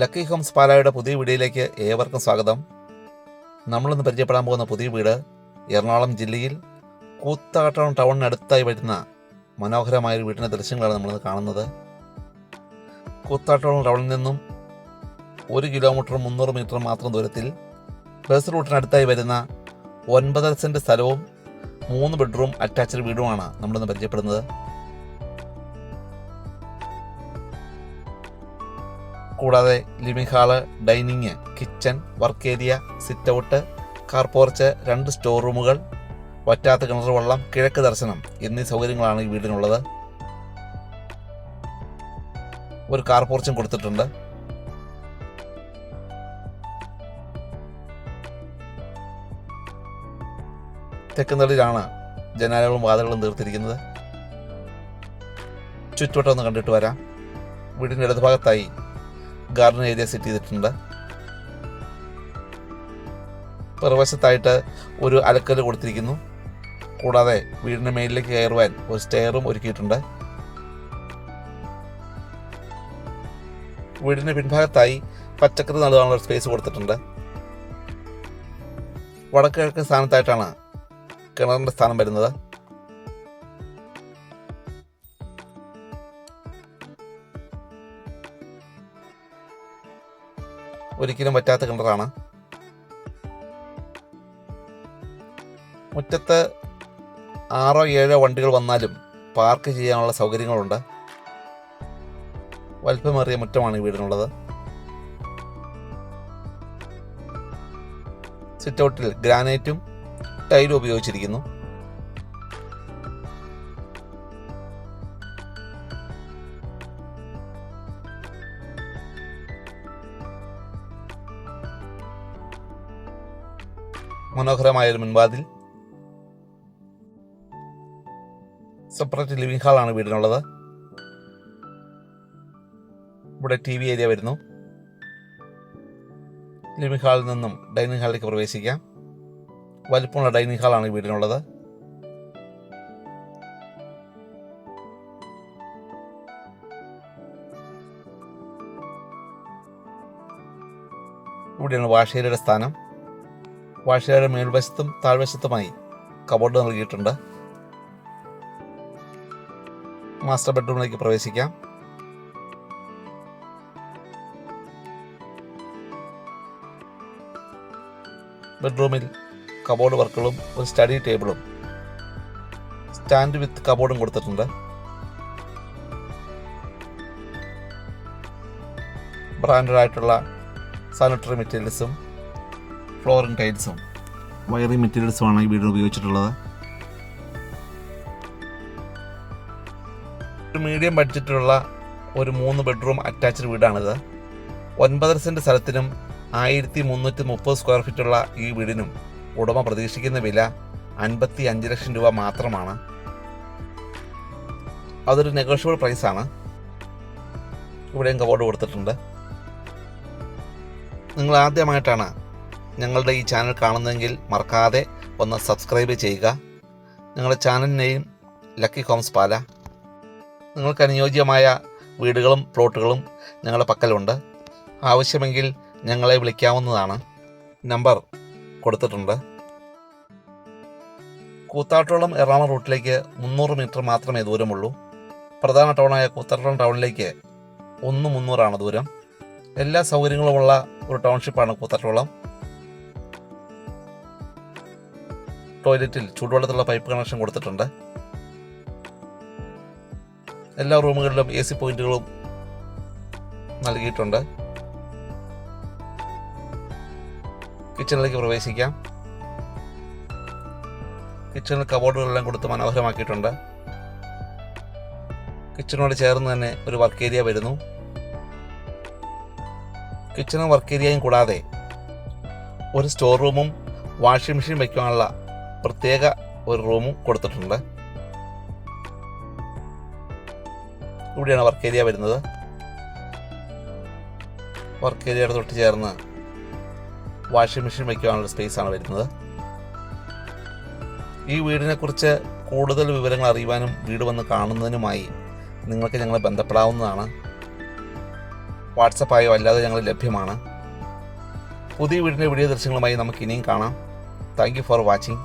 Lucky Holmes പാലായുടെ പുതിയ വീഡിയോയിലേക്ക് ഏവർക്കും സ്വാഗതം. നമ്മളിന്ന് പരിചയപ്പെടാൻ പോകുന്ന പുതിയ വീട് എറണാകുളം ജില്ലയിൽ കൂത്താട്ടം ടൗണിനടുത്തായി വരുന്ന മനോഹരമായ ഒരു വീടിന്റെ ദൃശ്യങ്ങളാണ് നമ്മളിന്ന് കാണുന്നത്. കൂത്താട്ടം ടൗണിൽ നിന്നും ഒരു കിലോമീറ്റർ മുന്നൂറ് മീറ്റർ മാത്രം ദൂരത്തിൽ ബസ് റൂട്ടിനടുത്തായി വരുന്ന ഒൻപതര സെന്റ് സ്ഥലവും മൂന്ന് ബെഡ്റൂം അറ്റാച്ച്ഡ് വീടുമാണ് നമ്മളിന്ന് പരിചയപ്പെടുന്നത്. കൂടാതെ living hall dining kitchen work area sit out car porch രണ്ട് സ്റ്റോർ റൂമുകൾ വറ്റാത്ത കിണർ വെള്ളം കിഴക്ക് ദർശനം എന്നീ സൗകര്യങ്ങളാണ് ഈ വീടിനുള്ളത്. ഒരു കാർ പോർച്ചും കൊടുത്തിട്ടുണ്ട്. തെക്കുന്തളിലാണ് ജനാലകളും വാതിലുകളും തീർത്തിരിക്കുന്നത്. ചുറ്റുവട്ടം ഒന്ന് കണ്ടിട്ട് വരാം. വീടിന്റെ ഇടതുഭാഗത്തായി ഗാർഡൻ ഏരിയ സെറ്റ് ചെയ്തിട്ടുണ്ട്. പിറവശത്തായിട്ട് ഒരു അലക്കൽ കൊടുത്തിരിക്കുന്നു. കൂടാതെ വീടിന്റെ മേലിലേക്ക് കയറുവാൻ ഒരു സ്റ്റെയറും ഒരുക്കിയിട്ടുണ്ട്. വീടിന്റെ പിൻഭാഗത്തായി പച്ചക്കറി നടുവാനുള്ള സ്പേസ് കൊടുത്തിട്ടുണ്ട്. വടക്കു കിഴക്കൻ സ്ഥാനത്തായിട്ടാണ് കിണറിന്റെ സ്ഥാനം വരുന്നത്. ഒരിക്കലും പറ്റാത്ത കിണറാണ്. മുറ്റത്ത് ആറോ ഏഴോ വണ്ടികൾ വന്നാലും പാർക്ക് ചെയ്യാനുള്ള സൗകര്യങ്ങളുണ്ട്. വലിപ്പമേറിയ മുറ്റമാണ് ഈ വീടിനുള്ളത്. സിറ്റൗട്ടിൽ ഗ്രാനൈറ്റും ടൈലും ഉപയോഗിച്ചിരിക്കുന്നു. മനോഹരമായ ഒരു മുൻവാതിൽ സെപ്പറേറ്റ് ലിവിംഗ് ഹാളാണ് വീടിനുള്ളത്. ഇവിടെ ടി വി ഏരിയ വരുന്നു. ലിവിംഗ് ഹാളിൽ നിന്നും ഡൈനിങ് ഹാളിലേക്ക് പ്രവേശിക്കാം. വലിപ്പമുള്ള ഡൈനിങ് ഹാളാണ് വീടിനുള്ളത്. ഇവിടെയാണ് വാഷേരിയുടെ സ്ഥാനം. വാഷയുടെ മേൽവശത്തും താഴ്വശത്തുമായി കബോർഡ് നൽകിയിട്ടുണ്ട്. മാസ്റ്റർ ബെഡ്റൂമിലേക്ക് പ്രവേശിക്കാം. ബെഡ്റൂമിൽ കബോർഡ് വർക്കുകളും ഒരു സ്റ്റഡി ടേബിളും സ്റ്റാൻഡ് വിത്ത് കബോർഡും കൊടുത്തിട്ടുണ്ട്. ബ്രാൻഡഡ് ആയിട്ടുള്ള സാനിറ്ററി മെറ്റീരിയൽസും ഫ്ലോറിംഗ് ടൈൽസും. വയറിംഗ് മെറ്റീരിയൽസുമാണ് ഈ വീട് ഉപയോഗിച്ചിട്ടുള്ളത്. ഒരു മീഡിയം ബഡ്ജറ്റിലുള്ള ഒരു മൂന്ന് ബെഡ്റൂം അറ്റാച്ച്ഡ് വീടാണിത്. ഒൻപതര സെന്റ് സ്ഥലത്തിനും ആയിരത്തി മുന്നൂറ്റി മുപ്പത് സ്ക്വയർ ഫീറ്റുള്ള ഈ വീടിനും ഉടമ പ്രതീക്ഷിക്കുന്ന വില അൻപത്തി അഞ്ച് ലക്ഷം രൂപ മാത്രമാണ്. അതൊരു നെഗോഷ്യബിൾ പ്രൈസാണ് ഇവിടെയും കബോർഡ് കൊടുത്തിട്ടുണ്ട്. നിങ്ങൾ ആദ്യമായിട്ടാണ് ഞങ്ങളുടെ ഈ ചാനൽ കാണുന്നെങ്കിൽ മറക്കാതെ ഒന്ന് സബ്സ്ക്രൈബ് ചെയ്യുക. ഞങ്ങളുടെ channel name lucky homes Pala. നിങ്ങൾക്ക് അനുയോജ്യമായ വീടുകളും പ്ലോട്ടുകളും ഞങ്ങളുടെ പക്കലുണ്ട്. ആവശ്യമെങ്കിൽ ഞങ്ങളെ വിളിക്കാവുന്നതാണ്. നമ്പർ കൊടുത്തിട്ടുണ്ട്. കൂത്താട്ടോളം എറണാകുളം റൂട്ടിലേക്ക് മുന്നൂറ് മീറ്റർ മാത്രമേ ദൂരമുള്ളൂ. പ്രധാന ടൗണായ കൂത്താട്ടോളം ടൗണിലേക്ക് ഒന്ന് മുന്നൂറാണ് ദൂരം. എല്ലാ സൗകര്യങ്ങളുമുള്ള ഒരു ടൗൺഷിപ്പാണ് കൂത്താട്ടോളം. ടോയ്ലറ്റിൽ ചൂടുവെള്ളത്തിലുള്ള പൈപ്പ് കണക്ഷൻ കൊടുത്തിട്ടുണ്ട്. എല്ലാ റൂമുകളിലും എ സി പോയിന്റുകളും നൽകിയിട്ടുണ്ട്. കിച്ചണിലേക്ക് പ്രവേശിക്കാം. കിച്ചണിൽ കബോർഡുകളെല്ലാം കൊടുത്ത് മനോഹരമാക്കിയിട്ടുണ്ട്. കിച്ചണോട് ചേർന്ന് തന്നെ ഒരു വർക്ക് ഏരിയ വരുന്നു. കിച്ചണും വർക്ക് ഏരിയയും കൂടാതെ ഒരു സ്റ്റോർ റൂമും വാഷിംഗ് മെഷീൻ വയ്ക്കാനുള്ള പ്രത്യേക ഒരു റൂമും കൊടുത്തിട്ടുണ്ട്. ഇവിടെയാണ് വർക്ക് ഏരിയ വരുന്നത്. വർക്ക് ഏരിയയുടെ തൊട്ട് ചേർന്ന് വാഷിംഗ് മെഷീൻ വയ്ക്കുവാനുള്ള സ്പേസ് ആണ് വരുന്നത്. ഈ വീടിനെ കുറിച്ച് കൂടുതൽ വിവരങ്ങൾ അറിയുവാനും വീട് വന്ന് കാണുന്നതിനുമായി നിങ്ങൾക്ക് ഞങ്ങളെ ബന്ധപ്പെടാവുന്നതാണ്. വാട്സപ്പായോ അല്ലാതെ ഞങ്ങൾ ലഭ്യമാണ്. പുതിയ വീടിന്റെ വീഡിയോ ദൃശ്യങ്ങളുമായി നമുക്ക് ഇനിയും കാണാം താങ്ക് ഫോർ വാച്ചിങ്